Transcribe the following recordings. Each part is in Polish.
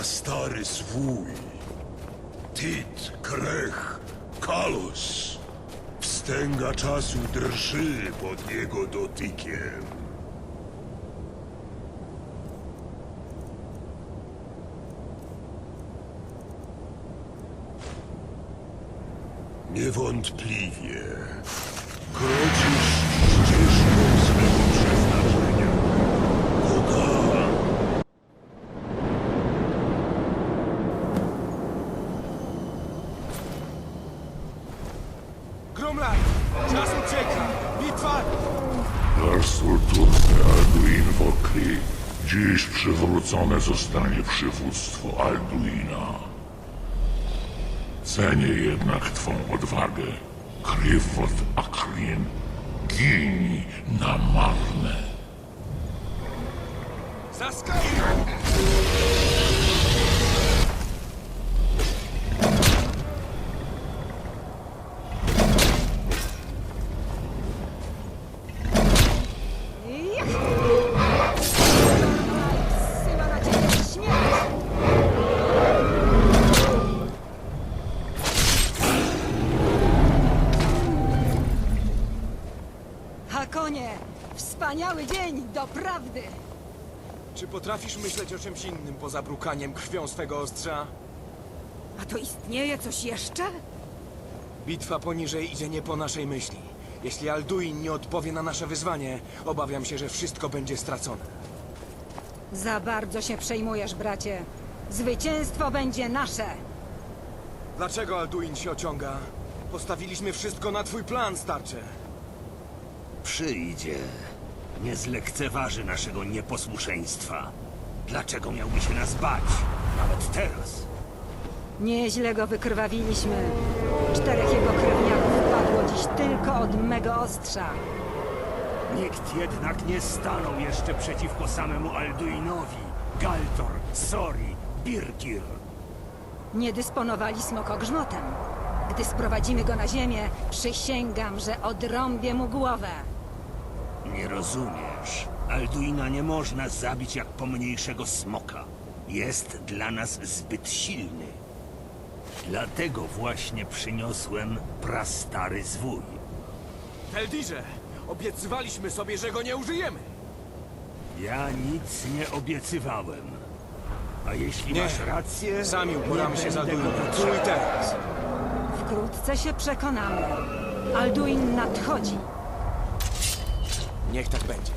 Prastary swój. Tit, Krech, Kalos. Wstęga czasu drży pod jego dotykiem. Niewątpliwie kroczysz ścieżką swego przeznaczenia. Koga? Gromlaj! Czas ucieka! Bitwa! Arsulturce Alduin Wokri. Dziś zostanie przywództwo Alduina. Cenię jednak twą odwagę. Krywot Akrin. Gini na marne. Zaskali! Myśleć o czymś innym poza brukaniem krwią swego ostrza? A to istnieje coś jeszcze? Bitwa poniżej idzie nie po naszej myśli. Jeśli Alduin nie odpowie na nasze wyzwanie, obawiam się, że wszystko będzie stracone. Za bardzo się przejmujesz, bracie. Zwycięstwo będzie nasze! Dlaczego Alduin się ociąga? Postawiliśmy wszystko na twój plan, starcze. Przyjdzie. Nie zlekceważy naszego nieposłuszeństwa. Dlaczego miałby się nas bać? Nawet teraz. Nieźle go wykrwawiliśmy. Czterech jego krewniaków padło dziś tylko od mego ostrza. Nikt jednak nie stanął jeszcze przeciwko samemu Alduinowi. Galtor, Sori, Birkir. Nie dysponowali smokogrzmotem. Gdy sprowadzimy go na ziemię, przysięgam, że odrąbię mu głowę. Nie rozumiesz. Alduina nie można zabić jak pomniejszego smoka. Jest dla nas zbyt silny. Dlatego właśnie przyniosłem prastary zwój. Teldirze! Obiecywaliśmy sobie, że go nie użyjemy! Ja nic nie obiecywałem. A jeśli Nie. masz rację, Sami uporamy się z będę Alduinem. go Tu i teraz. Wkrótce się przekonamy. Alduin nadchodzi. Niech tak będzie.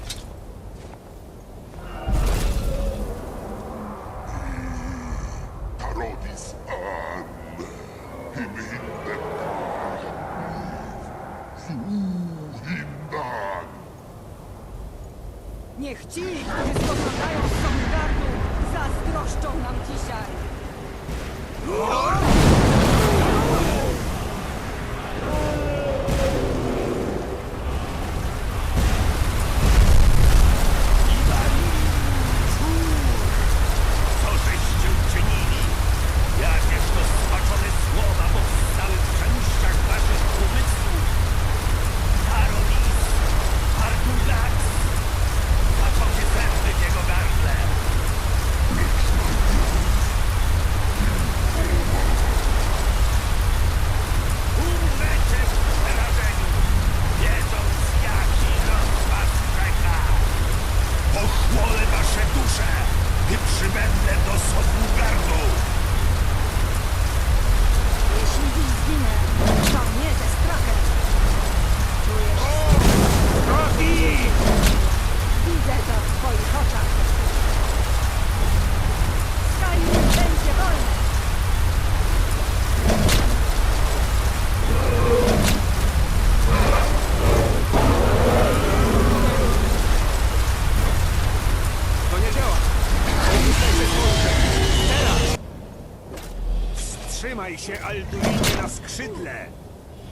Alduinie na skrzydle!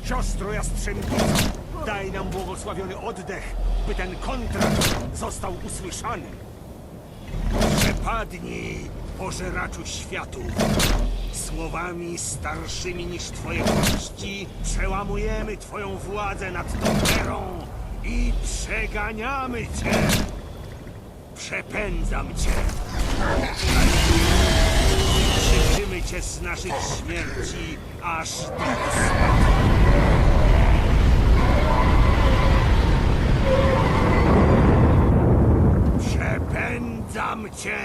Siostro Jastrzębico, daj nam błogosławiony oddech, by ten kontrakt został usłyszany. Przepadnij, pożeraczu światów! Słowami starszymi niż twoje kości przełamujemy twoją władzę nad tą i przeganiamy cię! Przepędzam cię! Cię z naszych śmierci aż do Przepędzam cię!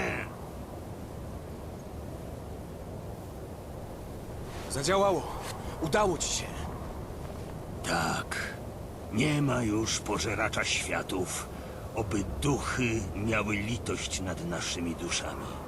Zadziałało. Udało ci się. Tak. Nie ma już pożeracza światów. Oby duchy miały litość nad naszymi duszami.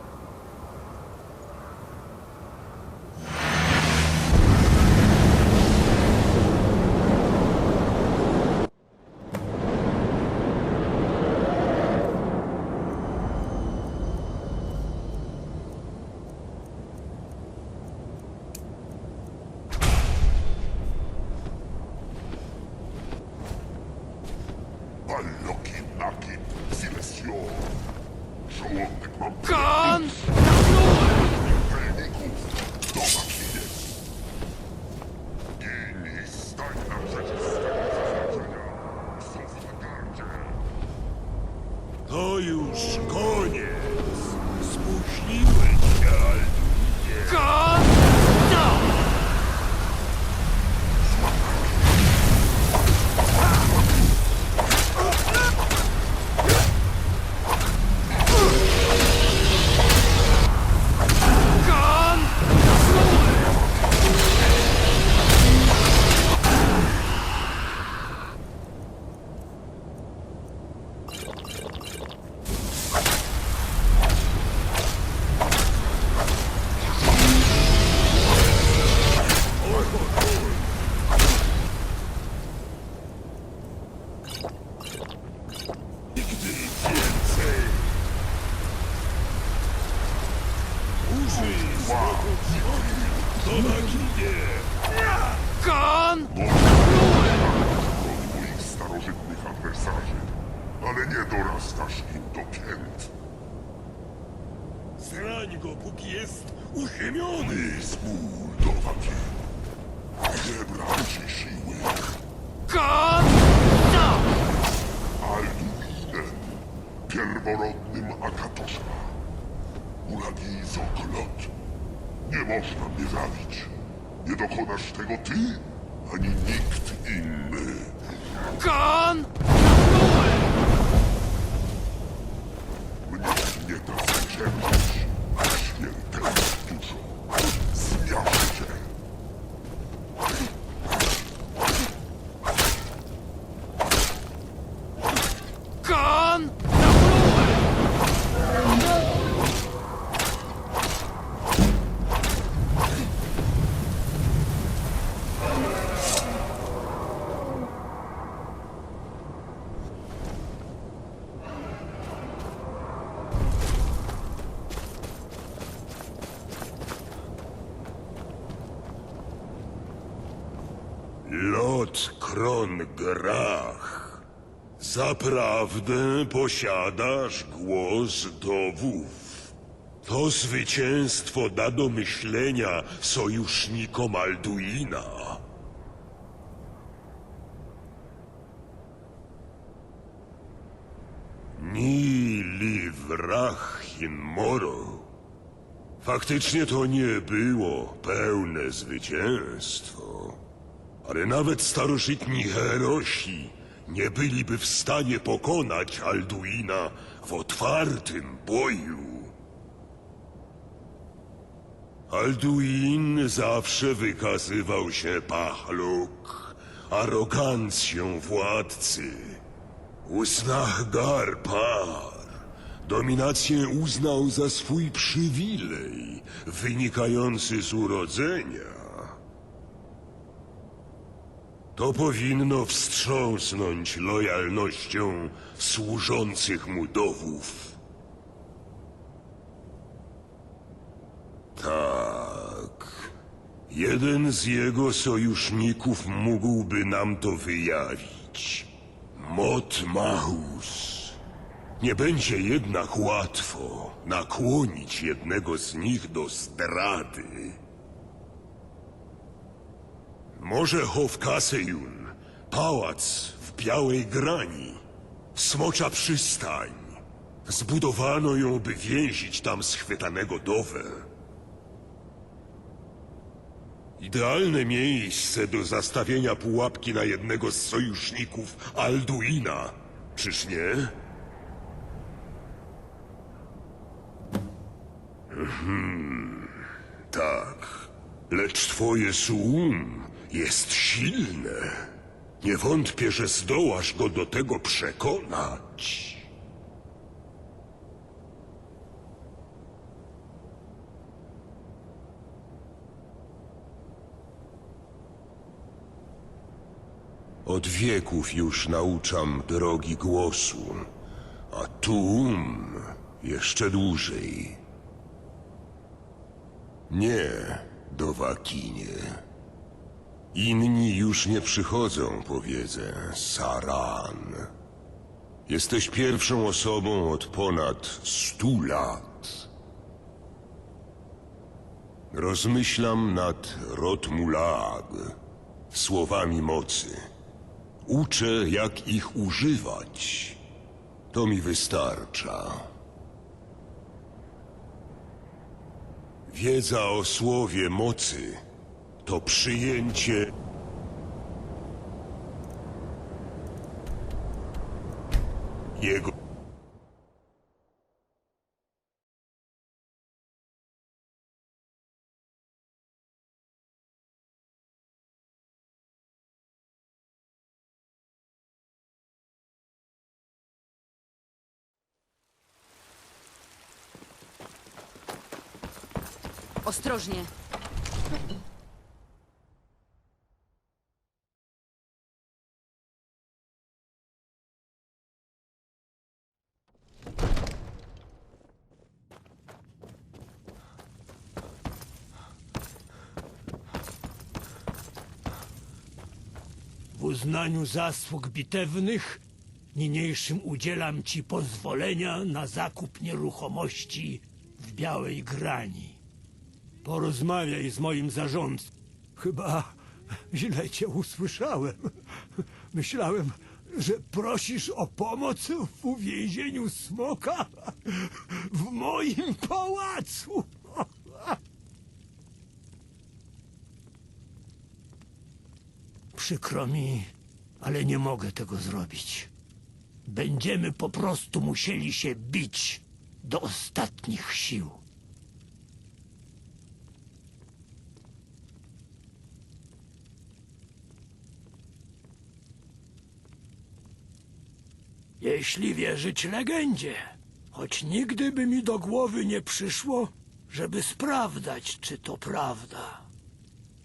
To już Kon! Od moich starożytnych adwersarzy. Ale nie dorastasz im do pięt. Zrań go, póki jest uziemiony. Ty zbuldować. Zebrał ci siły. Kon! Alduinem, pierworodnym Akatosza. Ulagi Zokolot. Nie można mnie zabić. Nie dokonasz tego ty, ani nikt inny. Kon! Mnie nie da zwyciężyć. Święte dużo. Zmiażdżę cię. Kon! Lot Kron Grach. Zaprawdę posiadasz głos dowów. To zwycięstwo da do myślenia sojusznikom Alduina. Nili Wrachin Moro. Faktycznie to nie było pełne zwycięstwo. Ale nawet starożytni herosi nie byliby w stanie pokonać Alduina w otwartym boju. Alduin zawsze wykazywał się pachluk, arogancją władcy. Usnahgar par dominację uznał za swój przywilej, wynikający z urodzenia. To powinno wstrząsnąć lojalnością służących mu dowów. Tak. Jeden z jego sojuszników mógłby nam to wyjawić. Mot Mahus. Nie będzie jednak łatwo nakłonić jednego z nich do zdrady. Może Hofkasejun, pałac w białej grani, smocza przystań. Zbudowano ją, by więzić tam schwytanego dowę. Idealne miejsce do zastawienia pułapki na jednego z sojuszników Alduina. Czyż nie? Mhm, tak. Lecz twoje suum jest silne. Nie wątpię, że zdołasz go do tego przekonać. Od wieków już nauczam drogi głosu, a Tum jeszcze dłużej. Nie, Dowakinie. Inni już nie przychodzą, powiedzę, Saran. Jesteś pierwszą osobą od ponad stu lat. Rozmyślam nad Rotmulag, słowami mocy. Uczę, jak ich używać. To mi wystarcza. Wiedza o słowie mocy to przyjęcie. Jego. Ostrożnie. W uznaniu zasług bitewnych niniejszym udzielam ci pozwolenia na zakup nieruchomości w Białej Grani. Porozmawiaj z moim zarządcą. Chyba źle cię usłyszałem. Myślałem, że prosisz o pomoc w uwięzieniu smoka w moim pałacu. Przykro mi, ale nie mogę tego zrobić. Będziemy po prostu musieli się bić do ostatnich sił. Jeśli wierzyć legendzie, choć nigdy by mi do głowy nie przyszło, żeby sprawdzać, czy to prawda.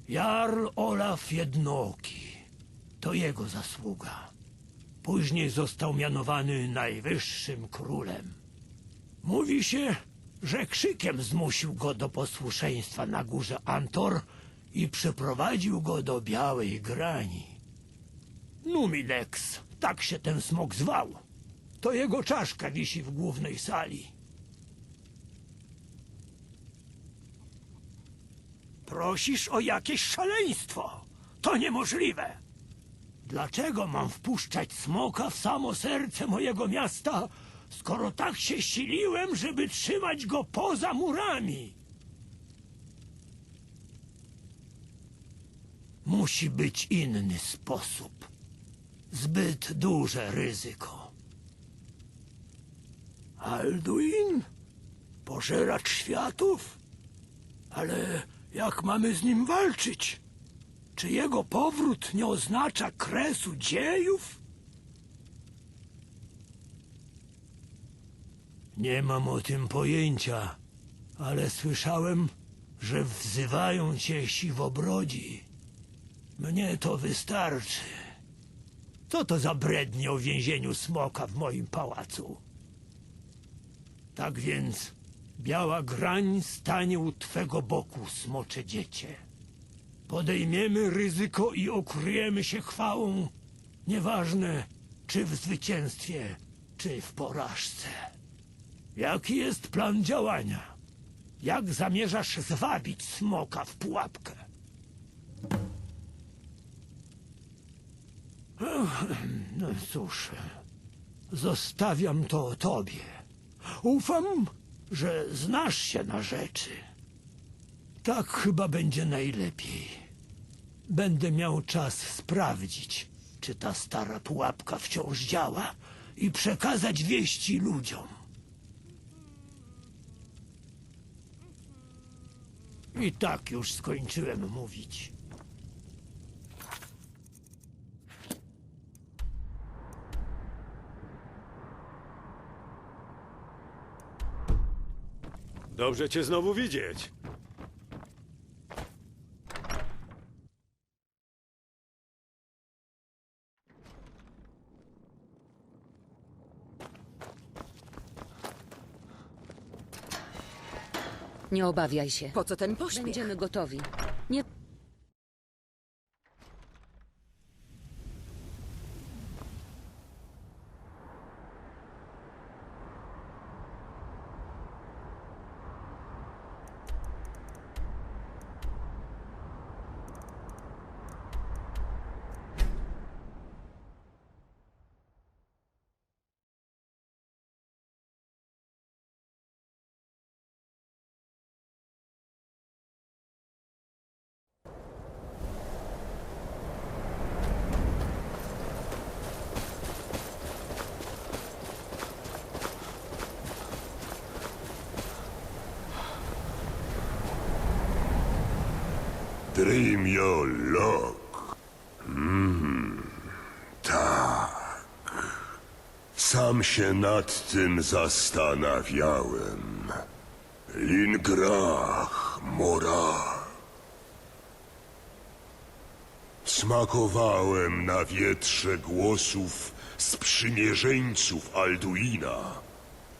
Jarl Olaf Jednoki. To jego zasługa. Później został mianowany najwyższym królem. Mówi się, że krzykiem zmusił go do posłuszeństwa na górze Antor i przyprowadził go do Białej Grani. Numinex, tak się ten smok zwał. To jego czaszka wisi w głównej sali. Prosisz o jakieś szaleństwo. To niemożliwe. Dlaczego mam wpuszczać smoka w samo serce mojego miasta, skoro tak się siliłem, żeby trzymać go poza murami? Musi być inny sposób. Zbyt duże ryzyko. Alduin? Pożeracz światów? Ale jak mamy z nim walczyć? Czy jego powrót nie oznacza kresu dziejów? Nie mam o tym pojęcia, ale słyszałem, że wzywają cię siwobrodzi. Mnie to wystarczy. Co to za brednie o więzieniu smoka w moim pałacu? Tak więc biała grań stanie u twego boku, smocze dziecię. Podejmiemy ryzyko i okryjemy się chwałą. Nieważne, czy w zwycięstwie, czy w porażce. Jaki jest plan działania? Jak zamierzasz zwabić smoka w pułapkę? No cóż, zostawiam to tobie. Ufam, że znasz się na rzeczy. Tak chyba będzie najlepiej. będę miał czas sprawdzić, czy ta stara pułapka wciąż działa i przekazać wieści ludziom. I tak już skończyłem mówić. Dobrze cię znowu widzieć. Nie obawiaj się. Po co ten pośpiech? Będziemy gotowi. Nie Lock. Mm, tak. Sam się nad tym zastanawiałem. Lingrach Mora. Smakowałem na wietrze głosów sprzymierzeńców Alduina.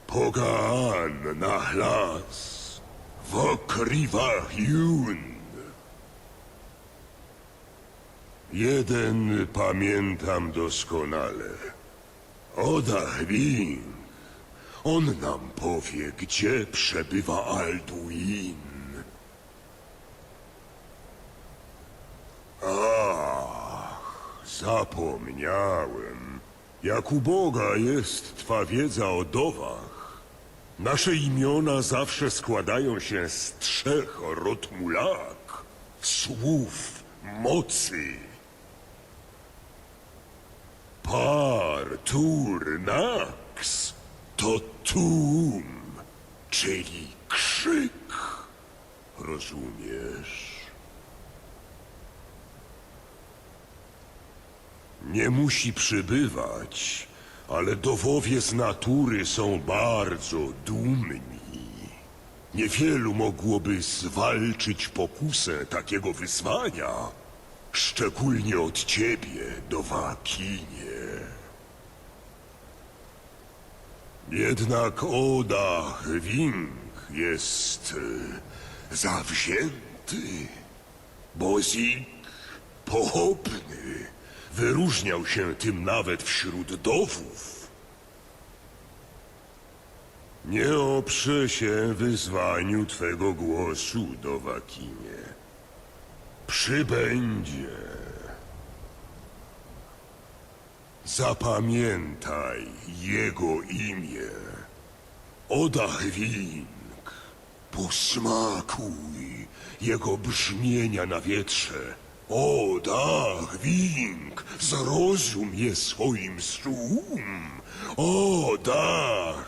Pogaan na hlas. Wokriwach Jun. Jeden pamiętam doskonale. Odach Wing. On nam powie, gdzie przebywa Alduin. Ach, zapomniałem. Jak u Boga jest twa wiedza o dowach. Nasze imiona zawsze składają się z trzech rotmulak, słów mocy. Par tur nax to tum, czyli krzyk. Rozumiesz? Nie musi przybywać, ale dowowie z natury są bardzo dumni. Niewielu mogłoby zwalczyć pokusę takiego wyzwania, szczególnie od ciebie, Dowakinie. Jednak Oda Wing jest e, zawzięty. Bozik pochopny. Wyróżniał się tym nawet wśród dowów. Nie oprze się wyzwaniu twego głosu, Dowakinie. Przybędzie. Zapamiętaj jego imię. Odachwing. Posmakuj jego brzmienia na wietrze. Odachwing. Zrozum je swoim słum. Odachwing.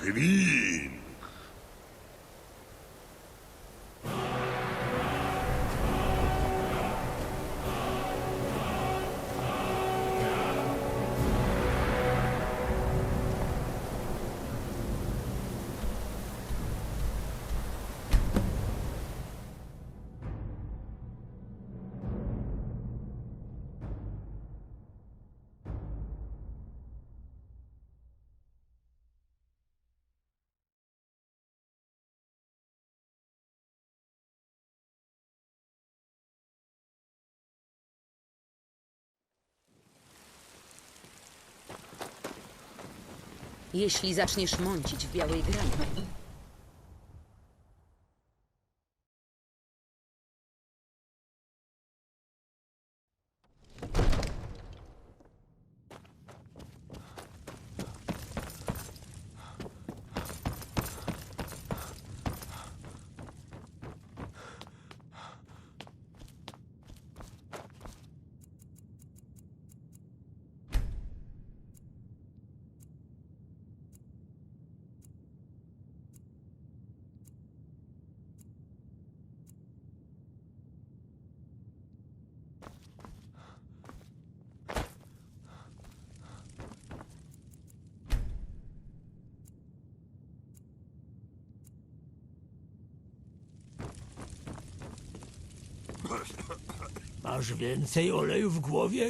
Jeśli zaczniesz mącić w białej grani, Masz więcej oleju w głowie?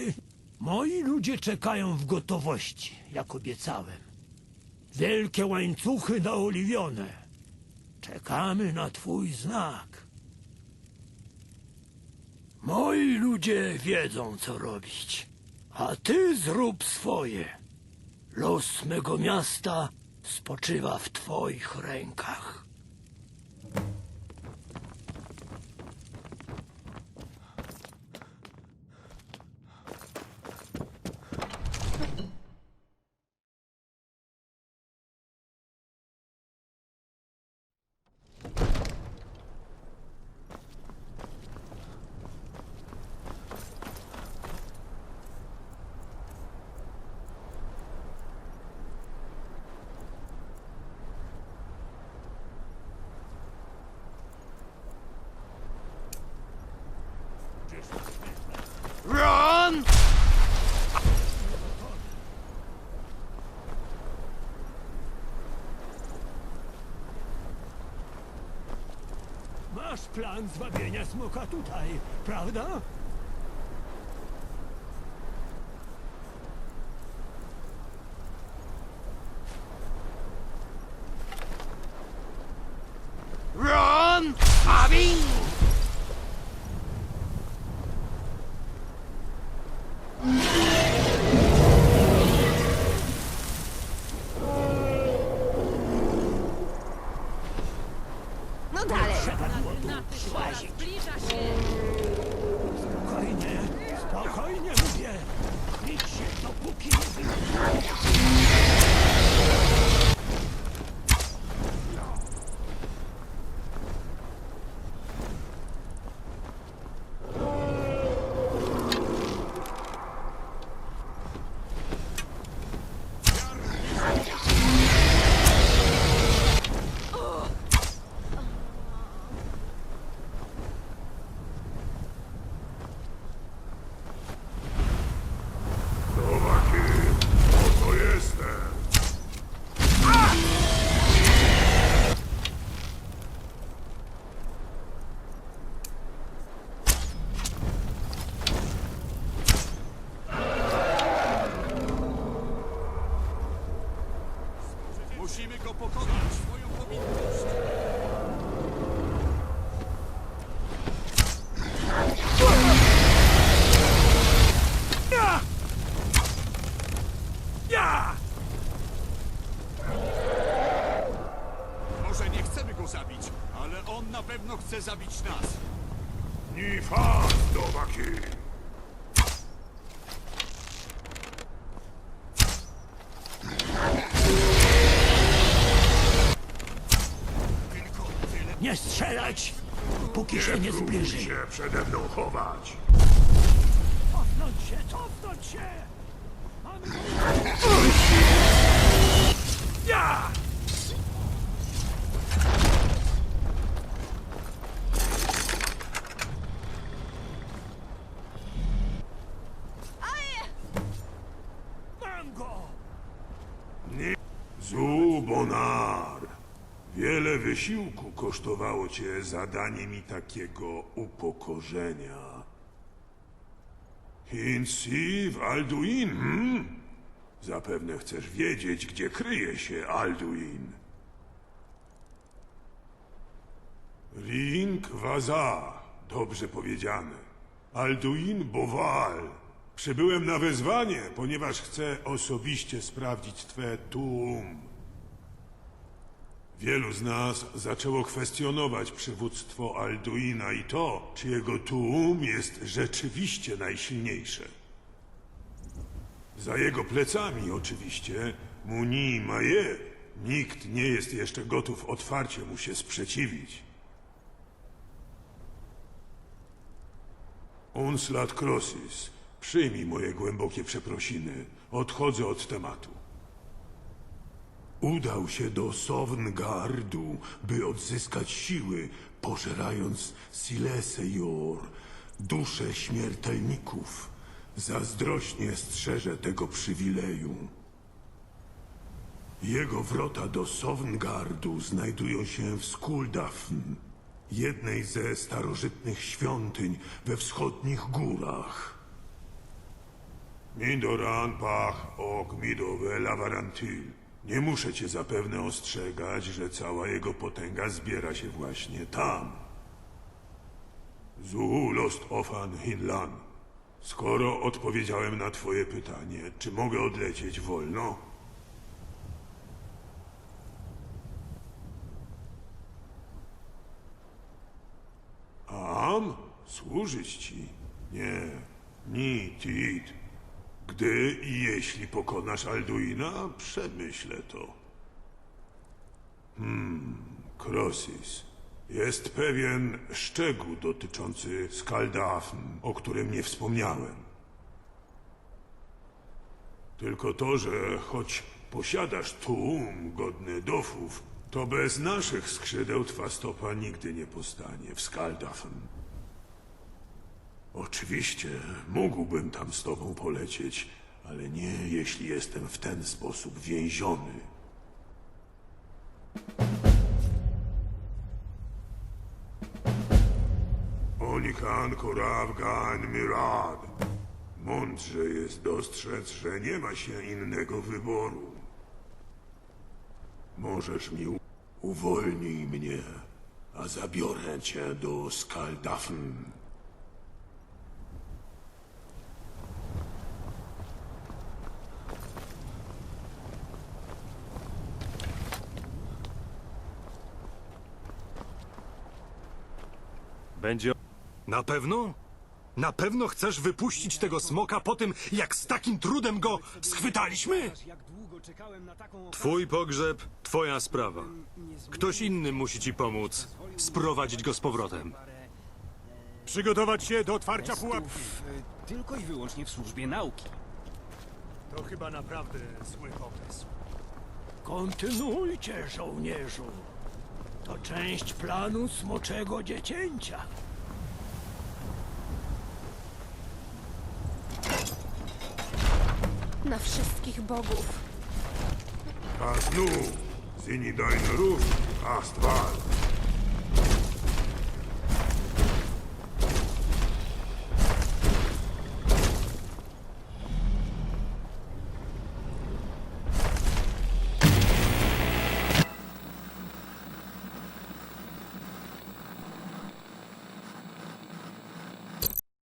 Moi ludzie czekają w gotowości, jak obiecałem. Wielkie łańcuchy naoliwione. Czekamy na twój znak. Moi ludzie wiedzą, co robić. A ty zrób swoje. Los mego miasta spoczywa w twoich rękach. Ron! Masz plan zwabienia smoka tutaj, prawda? Ron! Abin! No dalej. Spokojnie, spokojnie mówię. Nic się dopóki nie wyjdzie. Chłopaki, oto jestem. Musimy go pokonać. Swoją powinność. Ja! Może nie chcemy go zabić, ale on na pewno chce zabić nas. Ni chłopaki. Tylko tyle. Nie strzelać, póki się nie próbuj zbliży. się przede mną chować. Cofnąć się, cofnąć się! Wysiłku kosztowało cię zadanie mi takiego upokorzenia. Hinsi w Alduin, hmm? Zapewne chcesz wiedzieć, gdzie kryje się Alduin. Ring Waza, dobrze powiedziane. Alduin Boval. Przybyłem na wezwanie, ponieważ chcę osobiście sprawdzić twe tuum. Wielu z nas zaczęło kwestionować przywództwo Alduina i to, czy jego tuum jest rzeczywiście najsilniejsze. Za jego plecami oczywiście Muni Maje. Nikt nie jest jeszcze gotów otwarcie mu się sprzeciwić. Unslat Crossis, przyjmij moje głębokie przeprosiny. Odchodzę od tematu. Udał się do Sovngardu, by odzyskać siły, pożerając Silesejor, dusze śmiertelników. Zazdrośnie strzeże tego przywileju. Jego wrota do Sovngardu znajdują się w Skuldafn. jednej ze starożytnych świątyń we wschodnich górach. Midoran pach ok midowe lavarantyl. Nie muszę cię zapewne ostrzegać, że cała jego potęga zbiera się właśnie tam. Zu lost ofan hinlan. Skoro odpowiedziałem na twoje pytanie, czy mogę odlecieć wolno? Am? Służyć ci? Nie. Ni, tit. Gdy i jeśli pokonasz Alduina, przemyślę to. Hmm, Krosis. Jest pewien szczegół dotyczący Skaldafn, o którym nie wspomniałem. Tylko to, że choć posiadasz tłum godny dofów, to bez naszych skrzydeł twa stopa nigdy nie postanie w Skaldafn. Oczywiście mógłbym tam z tobą polecieć, ale nie jeśli jestem w ten sposób więziony. Onikan Korawgan Mirad. Mądrze jest dostrzec, że nie ma się innego wyboru. Możesz mi u- uwolnij mnie, a zabiorę cię do Skaldafn. Będzie. Na pewno? Na pewno chcesz wypuścić tego smoka po tym, jak z takim trudem go schwytaliśmy? Twój pogrzeb, twoja sprawa. Ktoś inny musi ci pomóc. Sprowadzić go z powrotem. Przygotować się do otwarcia pułapki. Tylko i wyłącznie w służbie nauki. To chyba naprawdę zły pomysł. Kontynuujcie, żołnierzu. To część planu smoczego dziecięcia. Na wszystkich bogów. A znów, Zinidajn Ruf, Astval.